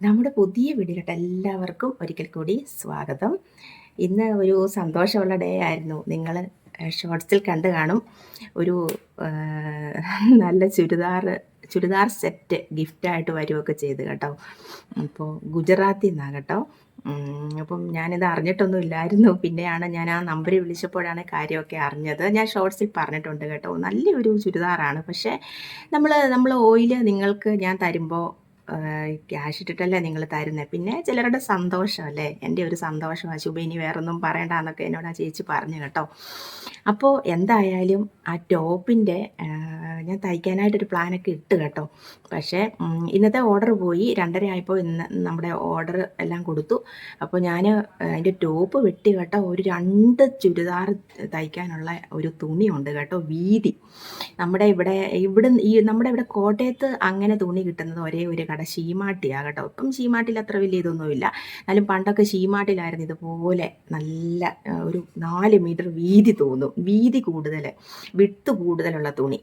നമ്മുടെ പുതിയ വീഡിയോയിലോട്ട് എല്ലാവർക്കും ഒരിക്കൽ കൂടി സ്വാഗതം. ഇന്ന് ഒരു സന്തോഷമുള്ള ഡേ ആയിരുന്നു. നിങ്ങൾ ഷോർട്സിൽ കണ്ടു കാണും. ഒരു നല്ല ചുരിദാർ ചുരിദാർ സെറ്റ് ഗിഫ്റ്റായിട്ട് വരുമൊക്കെ ചെയ്ത് കേട്ടോ. അപ്പോൾ ഗുജറാത്തി നിന്നാണ് കേട്ടോ. അപ്പം ഞാനിത് അറിഞ്ഞിട്ടൊന്നും ഇല്ലായിരുന്നു. പിന്നെയാണ് ഞാൻ ആ നമ്പറിൽ വിളിച്ചപ്പോഴാണ് കാര്യമൊക്കെ അറിഞ്ഞത്. ഞാൻ ഷോർട്സിൽ പറഞ്ഞിട്ടുണ്ട് കേട്ടോ. നല്ലൊരു ചുരിദാറാണ്. പക്ഷേ നമ്മൾ നമ്മൾ ഓയിൽ നിങ്ങൾക്ക് ഞാൻ തരുമ്പോൾ ക്യാഷ് ഇട്ടിട്ടല്ലേ നിങ്ങൾ തരുന്നത് പിന്നെ ചിലരുടെ സന്തോഷം അല്ലേ? എന്റെ ഒരു സന്തോഷമാണ് ശുഭ ഇനി വേറൊന്നും പറയണ്ടെന്നൊക്കെ എന്നോട് ആ ചേച്ചി പറഞ്ഞു കേട്ടോ. അപ്പോൾ എന്തായാലും ആ ടോപ്പിന്റെ ഞാൻ തയ്ക്കാനായിട്ടൊരു പ്ലാനൊക്കെ ഇട്ട് കേട്ടോ. പക്ഷേ ഇന്നത്തെ ഓർഡർ പോയി. രണ്ടര ആയപ്പോൾ ഇന്ന് നമ്മുടെ ഓർഡർ എല്ലാം കൊടുത്തു. അപ്പോൾ ഞാൻ അതിന്റെ ടോപ്പ് വെട്ടി കേട്ടോ. ഒരു രണ്ട് ചുരിദാർ തയ്ക്കാനുള്ള ഒരു തുണിയുണ്ട് കേട്ടോ. വീതി. നമ്മുടെ ഇവിടെ ഇവിടെ ഈ നമ്മുടെ ഇവിടെ കോട്ടയത്ത് അങ്ങനെ തുണി കിട്ടുന്നത് ഒരേ ഒരു കട ശീമാട്ടിയാണ് കേട്ടോ. ഇപ്പം ശീമാട്ടിൽ അത്ര വലിയ ഇതൊന്നുമില്ല. എന്നാലും പണ്ടൊക്കെ ശീമാട്ടിലായിരുന്നു ഇതുപോലെ നല്ല ഒരു നാല് മീറ്റർ വീതി തോന്നും. വീതി കൂടുതൽ വിട്ട് കൂടുതലുള്ള തുണി.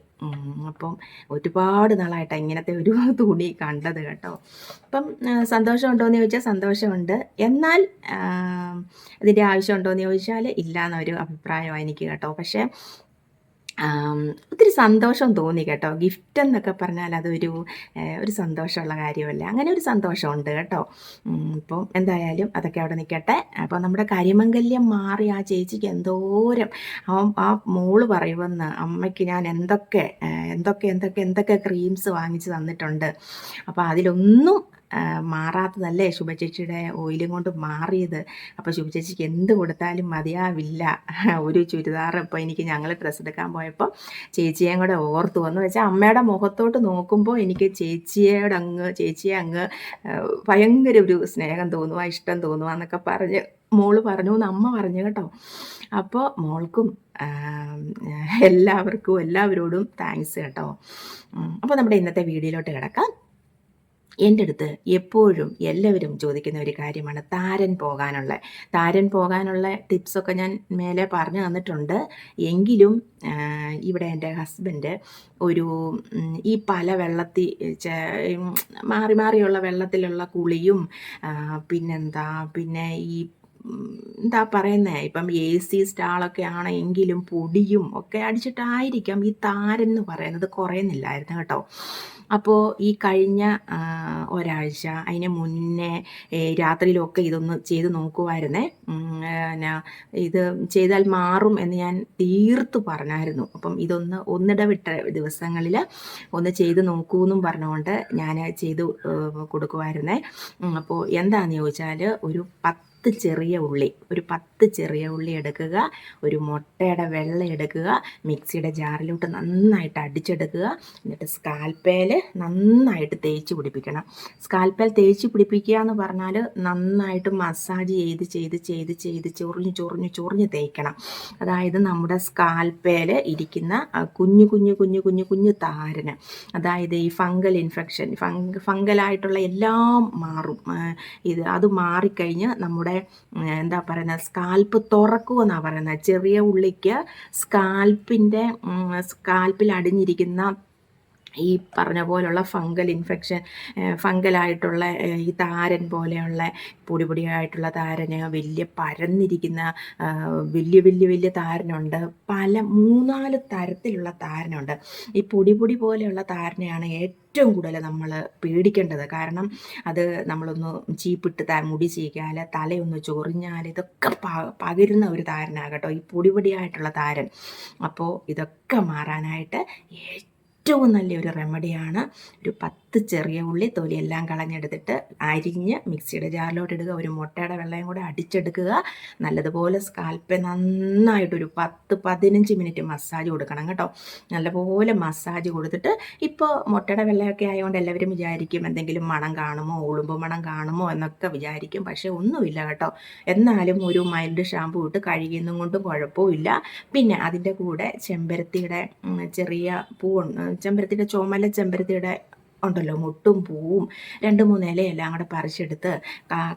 അപ്പം ഒരുപാട് നാളായിട്ട് ഇങ്ങനത്തെ ഒരു തുണി കണ്ടത് കേട്ടോ. അപ്പം സന്തോഷമുണ്ടോ സന്തോഷമുണ്ടോയെന്ന് ചോദിച്ചാൽ സന്തോഷമുണ്ട്. എന്നാൽ ഇതിന്റെ ആവശ്യമുണ്ടോയെന്ന് ചോദിച്ചാൽ ഇല്ല എന്നൊരു അഭിപ്രായമാണ് എനിക്ക് കേട്ടോ. പക്ഷേ ഒത്തിരി സന്തോഷം തോന്നി കേട്ടോ. ഗിഫ്റ്റ് എന്നൊക്കെ പറഞ്ഞാൽ അതൊരു ഒരു സന്തോഷമുള്ള കാര്യമല്ല. അങ്ങനെ ഒരു സന്തോഷമുണ്ട് കേട്ടോ. ഇപ്പോൾ എന്തായാലും അതൊക്കെ അവിടെ നിൽക്കട്ടെ. അപ്പോൾ നമ്മുടെ കരിമംഗല്യം മാറി ആ ചേച്ചിക്ക് എന്തോരം ആ മോൾ പറയുമെന്ന് അമ്മയ്ക്ക് ഞാൻ എന്തൊക്കെ എന്തൊക്കെ എന്തൊക്കെ എന്തൊക്കെ ക്രീംസ് വാങ്ങിച്ച് തന്നിട്ടുണ്ട്. അപ്പോൾ അതിലൊന്നും മാറാത്തതല്ലേ ശുഭചേച്ചിയുടെ ഓയിലും കൊണ്ട് മാറിയത്? അപ്പോൾ ശുഭചേച്ചിക്ക് എന്ത് കൊടുത്താലും മതിയാവില്ല. ഒരു ചുരിദാർ ഇപ്പോൾ എനിക്ക് ഞങ്ങൾ ഡ്രസ്സ് എടുക്കാൻ പോയപ്പോൾ ചേച്ചിയെയും കൂടെ ഓർത്തു വന്നു. വെച്ചാൽ അമ്മയുടെ മുഖത്തോട്ട് നോക്കുമ്പോൾ എനിക്ക് ചേച്ചിയോട് അങ്ങ് ചേച്ചിയെ അങ്ങ് ഭയങ്കര ഒരു സ്നേഹം തോന്നുക ഇഷ്ടം തോന്നുക എന്നൊക്കെ പറഞ്ഞ് മോൾ പറഞ്ഞു എന്ന് അമ്മ പറഞ്ഞു കേട്ടോ. അപ്പോൾ മോൾക്കും എല്ലാവർക്കും എല്ലാവരോടും താങ്ക്സ് കേട്ടോ. അപ്പോൾ നമ്മുടെ ഇന്നത്തെ വീഡിയോയിലോട്ട് കിടക്കാം. എന്റെ അടുത്ത് എപ്പോഴും എല്ലാവരും ചോദിക്കുന്ന ഒരു കാര്യമാണ് താരൻ പോകാനുള്ള. താരൻ പോകാനുള്ള ടിപ്സൊക്കെ ഞാൻ മേലെ പറഞ്ഞു തന്നിട്ടുണ്ട്. എങ്കിലും ഇവിടെ എന്റെ ഹസ്ബൻഡ് ഒരു ഈ പല വെള്ളത്തിൽ മാറി മാറിയുള്ള വെള്ളത്തിലുള്ള കുളിയും പിന്നെന്താ പിന്നെ ഈ എന്താ പറയുന്നേ ഇപ്പം എ സി സ്റ്റാളൊക്കെ ആണെങ്കിലും പൊടിയും ഒക്കെ അടിച്ചിട്ടായിരിക്കാം ഈ താരൻ എന്ന് പറയുന്നത്. കുറയുന്നില്ലായിരുന്നു കേട്ടോ. അപ്പോൾ ഈ കഴിഞ്ഞ ഒരാഴ്ച അതിന് മുന്നേ രാത്രിയിലൊക്കെ ഇതൊന്ന് ചെയ്ത് നോക്കുമായിരുന്നേ പിന്നെ ഇത് ചെയ്താൽ മാറും എന്ന് ഞാൻ തീർത്ത് പറഞ്ഞായിരുന്നു. അപ്പം ഇതൊന്ന് ഒന്നിടവിട്ട ദിവസങ്ങളിൽ ഒന്ന് ചെയ്ത് നോക്കൂ എന്നും പറഞ്ഞുകൊണ്ട് ഞാൻ ചെയ്ത് കൊടുക്കുമായിരുന്നേ അപ്പോൾ എന്താണെന്ന് ചോദിച്ചാൽ ഒരു പത്ത് ചെറിയ ഉള്ളി. ഒരു പത്ത് ചെറിയ ഉള്ളി എടുക്കുക. ഒരു മുട്ടയുടെ വെള്ള എടുക്കുക. മിക്സിയുടെ ജാറിലോട്ട് നന്നായിട്ട് അടിച്ചെടുക്കുക. എന്നിട്ട് സ്കാൽപ്പേൽ നന്നായിട്ട് തേച്ച് പിടിപ്പിക്കണം. സ്കാൽപ്പേൽ തേച്ച് പിടിപ്പിക്കുക എന്ന് പറഞ്ഞാൽ നന്നായിട്ട് മസാജ് ചെയ്ത് ചെയ്ത് ചെയ്ത് ചെയ്ത് ചൊറിഞ്ഞ് ചൊറിഞ്ഞ് ചൊറിഞ്ഞ് തേക്കണം. അതായത് നമ്മുടെ സ്കാൽപ്പേൽ ഇരിക്കുന്ന കുഞ്ഞു കുഞ്ഞു കുഞ്ഞു കുഞ്ഞു കുഞ്ഞു താരന്. അതായത് ഈ ഫംഗൽ ഇൻഫെക്ഷൻ ഫംഗ് ഫംഗലായിട്ടുള്ള എല്ലാം മാറും. ഇത് അത് മാറിക്കഴിഞ്ഞ് നമ്മുടെ ഉം, എന്താ പറയുന്നത് സ്കാൽപ്പ് തുറക്കുമെന്നാണ് പറയുന്നത്. ചെറിയ ഉള്ളിക്ക് സ്കാൽപ്പിന്റെ സ്കാൽപ്പിൽ അടിഞ്ഞിരിക്കുന്ന ഈ പറഞ്ഞ പോലുള്ള ഫംഗൽ ഇൻഫെക്ഷൻ ഫംഗലായിട്ടുള്ള ഈ താരൻ പോലെയുള്ള പൊടി പൊടിയായിട്ടുള്ള താരന് വലിയ പരന്നിരിക്കുന്ന വലിയ വലിയ വലിയ താരനുണ്ട്. പല മൂന്നാൽ തരത്തിലുള്ള താരനുണ്ട്. ഈ പൊടി പൊടി പോലെയുള്ള താരനെയാണ് ഏറ്റവും കൂടുതൽ നമ്മൾ പേടിക്കേണ്ടത്. കാരണം അത് നമ്മളൊന്ന് ചീപ്പിട്ട് താ മുടി ചീക്കിയാൽ തലയൊന്ന് ചൊറിഞ്ഞാൽ ഇതൊക്കെ പകരുന്ന ഒരു താരനാകട്ടോ ഈ പൊടി പൊടിയായിട്ടുള്ള താരൻ. അപ്പോൾ ഇതൊക്കെ മാറാനായിട്ട് ഏറ്റവും നല്ലൊരു റെമഡിയാണ്. ഒരു പത്ത് ചെറിയ ഉള്ളി തൊലിയെല്ലാം കളഞ്ഞെടുത്തിട്ട് അരിഞ്ഞ് മിക്സിയുടെ ജാറിലോട്ട് ഇടുക. ഒരു മുട്ടയുടെ വെള്ളയും കൂടെ അടിച്ചെടുക്കുക. നല്ലതുപോലെ സ്കാൽപ്പ് നന്നായിട്ടൊരു പത്ത് പതിനഞ്ച് മിനിറ്റ് മസാജ് കൊടുക്കണം കേട്ടോ. നല്ലപോലെ മസാജ് കൊടുത്തിട്ട് ഇപ്പോൾ മുട്ടയുടെ വെള്ളയൊക്കെ ആയതുകൊണ്ട് എല്ലാവരും വിചാരിക്കും എന്തെങ്കിലും മണം കാണുമോ ഉളുമ്പ് മണം കാണുമോ എന്നൊക്കെ വിചാരിക്കും. പക്ഷേ ഒന്നുമില്ല കേട്ടോ. എന്നാലും ഒരു മൈൽഡ് ഷാമ്പു ഇട്ട് കഴുകുന്നതും കൊണ്ടും കുഴപ്പമില്ല. പിന്നെ അതിന്റെ കൂടെ ചെമ്പരത്തിയുടെ ചെറിയ പൂവുണ്ട് ചെമ്പരത്തിയുടെ ചുമല ചെമ്പരത്തിയുടെ ഉണ്ടല്ലോ മുട്ടും പൂവും. രണ്ട് മൂന്ന് ഇലയെല്ലാം കൂടെ പറിച്ചെടുത്ത്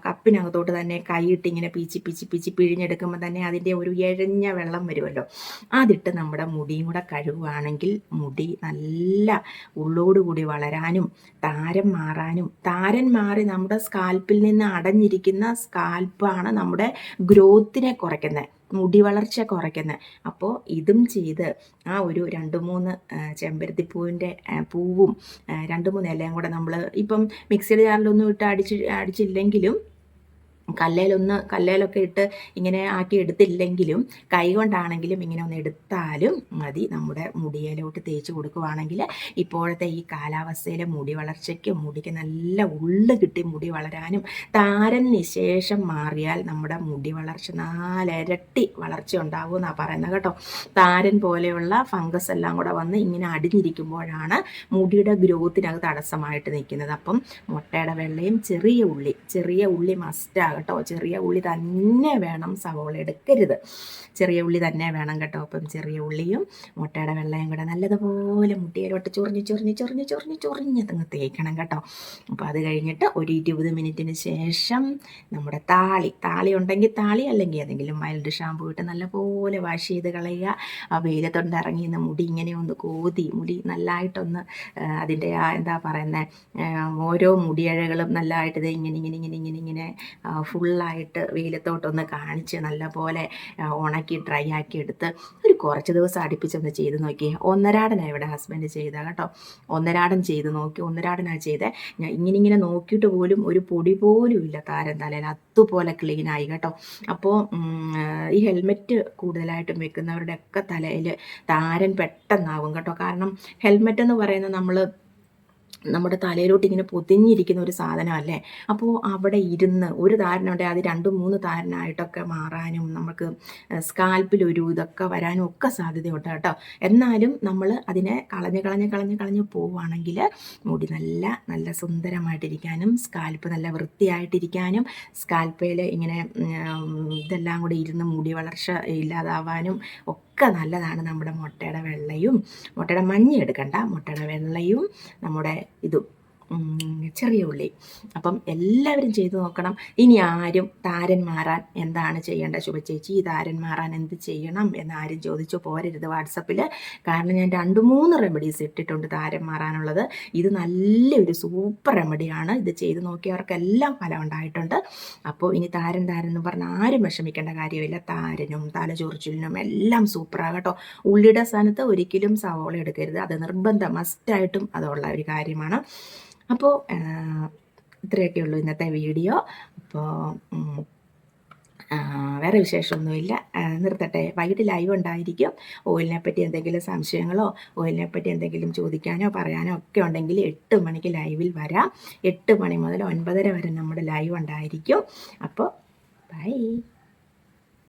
കപ്പിനകത്തോട്ട് തന്നെ കൈയിട്ട് ഇങ്ങനെ പീച്ചി പീച്ചി പീച്ചി പിഴിഞ്ഞെടുക്കുമ്പോൾ തന്നെ അതിന്റെ ഒരു എഴഞ്ഞ വെള്ളം വരുമല്ലോ. അതിട്ട് നമ്മുടെ മുടിയും കൂടെ കഴുകുവാണെങ്കിൽ മുടി നല്ല ഉള്ളോടുകൂടി വളരാനും താരം മാറാനും താരൻ മാറി നമ്മുടെ സ്കാൽപ്പിൽ നിന്ന് അടഞ്ഞിരിക്കുന്ന സ്കാൽപ്പാണ് നമ്മുടെ ഗ്രോത്തിനെ കുറയ്ക്കുന്നത്. മുടി വളർച്ച കുറയ്ക്കുന്നത് അപ്പോൾ ഇതും ചെയ്ത് ആ ഒരു രണ്ട് മൂന്ന് ചെമ്പരത്തിപ്പൂവിന്റെ പൂവും രണ്ട് മൂന്ന് ഇലയും കൂടെ നമ്മൾ ഇപ്പം മിക്സിയുടെ ജാറിലൊന്നും ഇട്ട് അടിച്ച് അടിച്ചില്ലെങ്കിലും കല്ലേലൊന്ന് കല്ലേലൊക്കെ ഇട്ട് ഇങ്ങനെ ആക്കി എടുത്തില്ലെങ്കിലും കൈ കൊണ്ടാണെങ്കിലും ഇങ്ങനെ ഒന്ന് എടുത്താലും മതി. നമ്മുടെ മുടിയിലോട്ട് തേച്ച് കൊടുക്കുവാണെങ്കിൽ ഇപ്പോഴത്തെ ഈ കാലാവസ്ഥയിലെ മുടി വളർച്ചയ്ക്കും മുടിക്ക് നല്ല ഉള്ളു കിട്ടി മുടി വളരാനും താരൻ നിശേഷം മാറിയാൽ നമ്മുടെ മുടി വളർച്ച നാലിരട്ടി വളർച്ച ഉണ്ടാവും എന്നാണ് പറയുന്നത് കേട്ടോ. താരൻ പോലെയുള്ള ഫംഗസ് എല്ലാം കൂടെ വന്ന് ഇങ്ങനെ അടിഞ്ഞിരിക്കുമ്പോഴാണ് മുടിയുടെ ഗ്രോത്തിനത് തടസ്സമായിട്ട് നിൽക്കുന്നത്. അപ്പം മുട്ടയുടെ വെള്ളയും ചെറിയ ഉള്ളി ചെറിയ ഉള്ളി മസ്റ്റാണ് കേട്ടോ. ചെറിയ ഉള്ളി തന്നെ വേണം സവോള എടുക്കരുത്. ചെറിയ ഉള്ളി തന്നെ വേണം കേട്ടോ. അപ്പം ചെറിയ ഉള്ളിയും മുട്ടയുടെ വെള്ളയും കൂടെ നല്ലതുപോലെ മുട്ടിയിലോട്ട് ചൊറിഞ്ഞ് ചൊറിഞ്ഞ് ചൊറിഞ്ഞ് ചൊറിഞ്ഞ് ചൊറിഞ്ഞ് അതങ്ങ് തേക്കണം കേട്ടോ. അപ്പോൾ അത് കഴിഞ്ഞിട്ട് ഒരു ഇരുപത് മിനിറ്റിന് ശേഷം നമ്മുടെ താളി. താളി ഉണ്ടെങ്കിൽ താളി അല്ലെങ്കിൽ ഏതെങ്കിലും മൈൽഡ് ഷാമ്പു ഇട്ട് നല്ലപോലെ വാഷ് ചെയ്ത് കളയുക. ആ വെയിലത്തോണ്ട് ഇറങ്ങി നിന്ന് മുടി ഇങ്ങനെ ഒന്ന് കോതി മുടി നല്ലതായിട്ടൊന്ന് അതിന്റെ ആ എന്താ പറയുന്നത് ഓരോ മുടിയഴകളും നല്ലതായിട്ട് ഇത് ഇങ്ങനെ ഇങ്ങനെ ഇങ്ങനെ ഇങ്ങനെ ഇങ്ങനെ ഫുള്ളായിട്ട് വെയിലത്തോട്ടൊന്ന് കാണിച്ച് നല്ലപോലെ ഉണക്കി ഡ്രൈ ആക്കി എടുത്ത് ഒരു കുറച്ച് ദിവസം അടുപ്പിച്ചൊന്ന് ചെയ്ത് നോക്കി. ഒന്നരാടനാണ് ഇവിടെ ഹസ്ബൻഡ് ചെയ്ത കേട്ടോ. ഒന്നരാടൻ ചെയ്ത് നോക്കി. ഒന്നരാടനാണ് ചെയ്തത് ഞാൻ ഇങ്ങനെ ഇങ്ങനെ നോക്കിയിട്ട് പോലും ഒരു പൊടി പോലും ഇല്ല താരം തലയിൽ. അതുപോലെ ക്ലീനായി കേട്ടോ. അപ്പോൾ ഈ ഹെൽമെറ്റ് കൂടുതലായിട്ടും വെക്കുന്നവരുടെ ഒക്കെ തലയിൽ താരൻ പെട്ടെന്നാകും കേട്ടോ. കാരണം ഹെൽമെറ്റ് എന്ന് പറയുന്നത് നമ്മൾ നമ്മുടെ തലയിലോട്ട് ഇങ്ങനെ പൊതിഞ്ഞിരിക്കുന്ന ഒരു സാധനമല്ലേ? അപ്പോൾ അവിടെ ഇരുന്ന് ഒരു താരനുണ്ടെങ്കിൽ അത് രണ്ട് മൂന്ന് താരനായിട്ടൊക്കെ മാറാനും നമുക്ക് സ്കാൽപ്പിൽ ഒരു ഇതൊക്കെ വരാനും ഒക്കെ സാധ്യതയുണ്ട് കേട്ടോ. എന്നാലും നമ്മൾ അതിനെ കളഞ്ഞ് കളഞ്ഞ് കളഞ്ഞ് കളഞ്ഞ് പോവുകയാണെങ്കിൽ മുടി നല്ല നല്ല സുന്ദരമായിട്ടിരിക്കാനും സ്കാൽപ്പ് നല്ല വൃത്തിയായിട്ടിരിക്കാനും സ്കാൽപ്പയിൽ ഇങ്ങനെ ഇതെല്ലാം കൂടി ഇരുന്ന് മുടി വളർച്ച ഇല്ലാതാവാനും ഒക്കെ നല്ലതാണ് നമ്മുടെ മുട്ടയുടെ വെള്ളയും മുട്ടയുടെ മഞ്ഞ എടുക്കണ്ട മുട്ടയുടെ വെള്ളയും നമ്മുടെ ഇതും. ചെറിയ ഉള്ളി. അപ്പം എല്ലാവരും ചെയ്തു നോക്കണം. ഇനി ആരും താരൻ മാറാൻ എന്താണ് ചെയ്യേണ്ടത്? ശുഭചേച്ചി ഈ താരൻ മാറാൻ എന്ത് ചെയ്യണം എന്ന് ആരും ചോദിച്ചു പോരരുത് വാട്സപ്പിൽ കാരണം ഞാൻ രണ്ട് മൂന്ന് റെമഡീസ് ഇട്ടിട്ടുണ്ട് താരൻ മാറാനുള്ളത്. ഇത് നല്ലൊരു സൂപ്പർ റെമഡിയാണ് ഇത് ചെയ്തു നോക്കിയവർക്കെല്ലാം ഫലം ഉണ്ടായിട്ടുണ്ട്. അപ്പോൾ ഇനി താരൻ താരൻ എന്ന് പറഞ്ഞാൽ ആരും വിഷമിക്കേണ്ട കാര്യമില്ല. താരനും തലചൊറിച്ചിലിനും എല്ലാം സൂപ്പറാണ് കേട്ടോ. ഉള്ളിയുടെ സ്ഥാനത്ത് ഒരിക്കലും സവോള എടുക്കരുത്. അത് നിർബന്ധം. മസ്റ്റായിട്ടും അതുള്ള ഒരു കാര്യമാണ്. അപ്പോൾ ഇത്രയൊക്കെ ഉള്ളൂ ഇന്നത്തെ വീഡിയോ. അപ്പോൾ വേറെ വിശേഷമൊന്നുമില്ല. നിർത്തട്ടെ. വൈകിട്ട് ലൈവ് ഉണ്ടായിരിക്കും. ഓയിലിനെ പറ്റി എന്തെങ്കിലും സംശയങ്ങളോ ഓയിലിനെ പറ്റി എന്തെങ്കിലും ചോദിക്കാനോ പറയാനോ ഒക്കെ ഉണ്ടെങ്കിൽ എട്ട് മണിക്ക് ലൈവിൽ വരാം. എട്ട് മണി മുതൽ ഒൻപതര വരെ നമ്മുടെ ലൈവ് ഉണ്ടായിരിക്കും. അപ്പോൾ ബൈ.